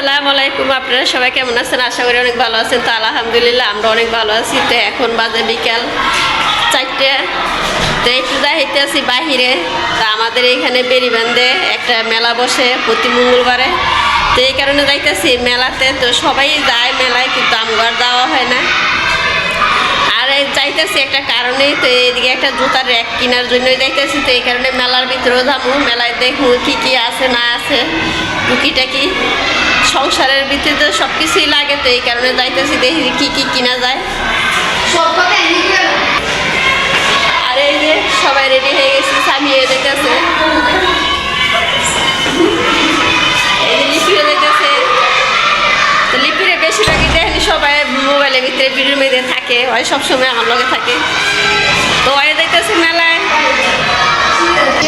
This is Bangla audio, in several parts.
আসসালামু আলাইকুম, আপনারা সবাই কেমন আছেন? আশা করি অনেক ভালো আছেন। তো আলহামদুলিল্লাহ আমরা অনেক ভালো আছি। তো এখন বাজে বিকাল চারটে। তো একটু যাইতে আছি বাহিরে। তা আমাদের এইখানে বেরিবান্ধে একটা মেলা বসে প্রতি মঙ্গলবারে। তো এই কারণে যাইতেছি মেলাতে। তো সবাই যায় মেলায়, কিন্তু আমার যাওয়া হয় না। আর যাইতেছি একটা কারণেই তো এইদিকে একটা জুতার র্যাক কেনার জন্যই যাইতেছি। তো এই কারণে মেলার ভিতরেও যাব। মেলায় দেখব কী কী আছে, না আছে, টুকিটাকি। সংসারের ভিতরে তো সব কিছুই লাগে তো এই কারণে যাইতেছি দেখি কি কি কিনা যায়। আর এই যে সবাই রেডি হয়ে গেছে সামিয়ে যেতেছে এই যে লিপিও যেতেছে তো লিপিরে বেশিরভাগই দেখেনি সবাই মোবাইলের ভিতরে থাকে ওই সবসময় আমার লগে থাকে। তো ওই দেখতেছে মেলায়।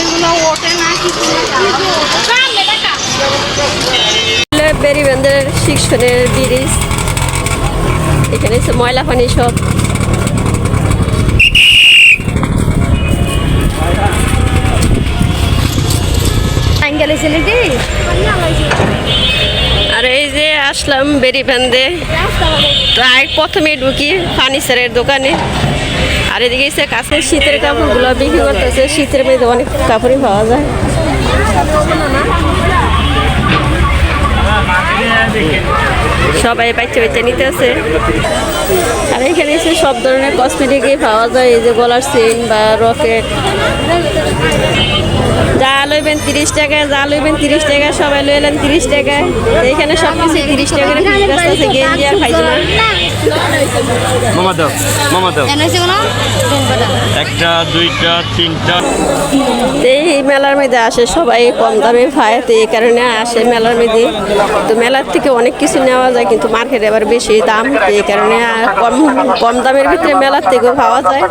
এগুলো ওঠে না কিছু শিক্ষণের ব্রিজ। এখানে হচ্ছে ময়লা পানি সব। আর এই যে আসলাম বেরিবান্ধে তো আগে প্রথমে ঢুকি ফার্নিচারের দোকানে। আর এদিকে এসে কাছে শীতের কাপড়গুলো বিক্রি করতেছে। শীতের মধ্যে অনেক কাপড়ই পাওয়া যায়। সবাই বাচ্চা বাচ্চা নিতে আছে। আর এখানে এসে সব ধরনের কসমেটিকই পাওয়া যায়, এই যে গলার সিন বা রকেট যা লইবেন তিরিশ টাকা যা লইবেন তিরিশ টাকা সবাই লই এলেন তিরিশ টাকায়। এখানে সব কিছু তিরিশ টাকা করে আছে গেঞ্জি আর পাইজামা মামা দাও মামা দাও একটা দুইটা তিনটা। এই মেলার মধ্যে আসে সবাই কম দামে পায় তো এই কারণে আসে মেলার মধ্যে। তো মেলার থেকে অনেক কিছু নেওয়া যায় কিন্তু মার্কেটে আবার বেশি দাম তো এই কারণে আর কম কম দামের ভিতরে মেলার থেকেও পাওয়া যায়।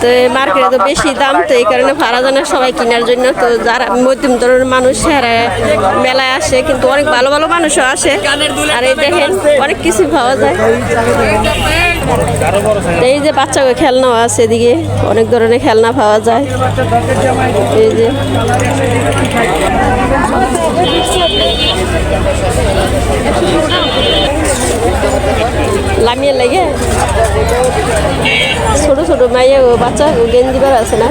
তো মার্কেটে তো বেশি দাম তো এই কারণে ভাড়া জানা সবাই কেনার জন্য। তো যারা মধ্যম ধরনের মানুষ হ্যাঁ মেলায় আসে, কিন্তু অনেক ভালো ভালো মানুষও আসে। আর এই দেখেন, অনেক কিছু পাওয়া যায়। এই যে বাচ্চাকে খেলনাও আছে এদিকে, অনেক ধরনের খেলনা পাওয়া যায়। এই যে লামিয়ে লাগে ছোট ছোট মাইয়া ও বাচ্চা ও গেঞ্জি বার আছে না?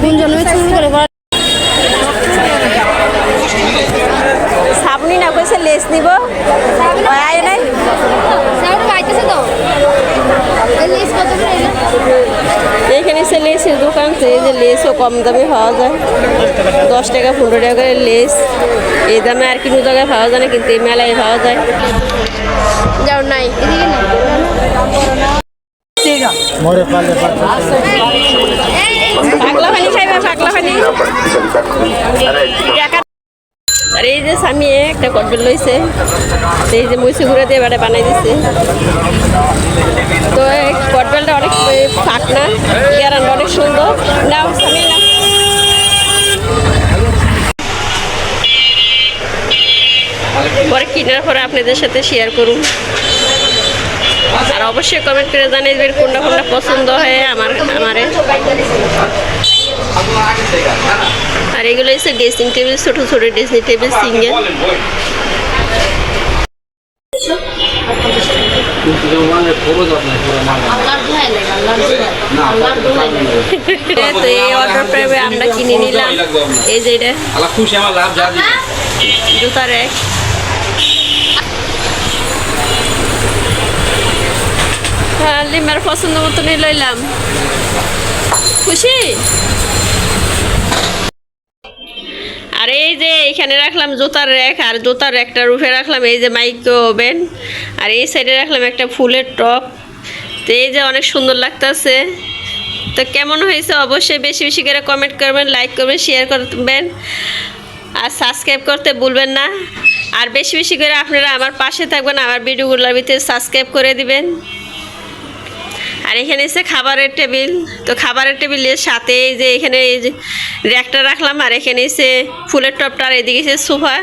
কোন জন্মে চুল করে কইছে লেস নিব আয় নাই এইখানে সে লেসের দোকান এই যে লেসও কম দামে পাওয়া যায় দশ টাকা পনেরো টাকা করে লেস এই দামে আর কোনো জায়গায় পাওয়া যায় না কিন্তু এই মেলায় পাওয়া যায় যাও নাই এদিকে না পাগলা পানি খাইবে পাগলা টাকা- আর এই যে স্বামী একটা কটবেল লইছে। এই যে মহিষে ঘুরে দিয়ে এবারে বানাই দিছে। তো এই কটবেলটা অনেক ফাঁক না গ্যারান্ড অনেক সুন্দর। নাও স্বামী, নাও। পরে কেনার পরে আপনাদের সাথে শেয়ার করুন। আর অবশ্যই কমেন্ট করে জানাইবেন কোনটা কোনটা পছন্দ হয় আমার আমারে। আর এগুলো হচ্ছে ড্রেসিং টেবিল ছোট ছোট ড্রেসিং টেবিল সিঙ্গেল আমরা কিনে নিলাম। এই যে এটা। জুতার এক। হ্যাঁ লিমার পছন্দ মতনই লইলাম। খুশি? আর এই যে এখানে রাখলাম জুতার র্যাক আর জুতার র্যাকটার রুফে রাখলাম, এই যে মাইক্রো ওভেন, আর এই সাইডে রাখলাম একটা ফুলের টপ। তো এই যে অনেক সুন্দর লাগতেছে। তো কেমন হয়েছে অবশ্যই বেশি বেশি করে কমেন্ট করবেন লাইক করবেন শেয়ার করবেন, আর সাবস্ক্রাইব করতে ভুলবেন না। আর বেশি বেশি করে আপনারা আমার পাশে থাকবেন, আমার ভিডিওগুলোর ভিতরে সাবস্ক্রাইব করে দিবেন। আর এখানে এসে খাবারের টেবিল, তো খাবারের টেবিলের সাথে যে এখানে এই যে র্যাকটা রাখলাম, আর এখানে এসে ফুলের টপটা, আর এদিকে এসে সোফা।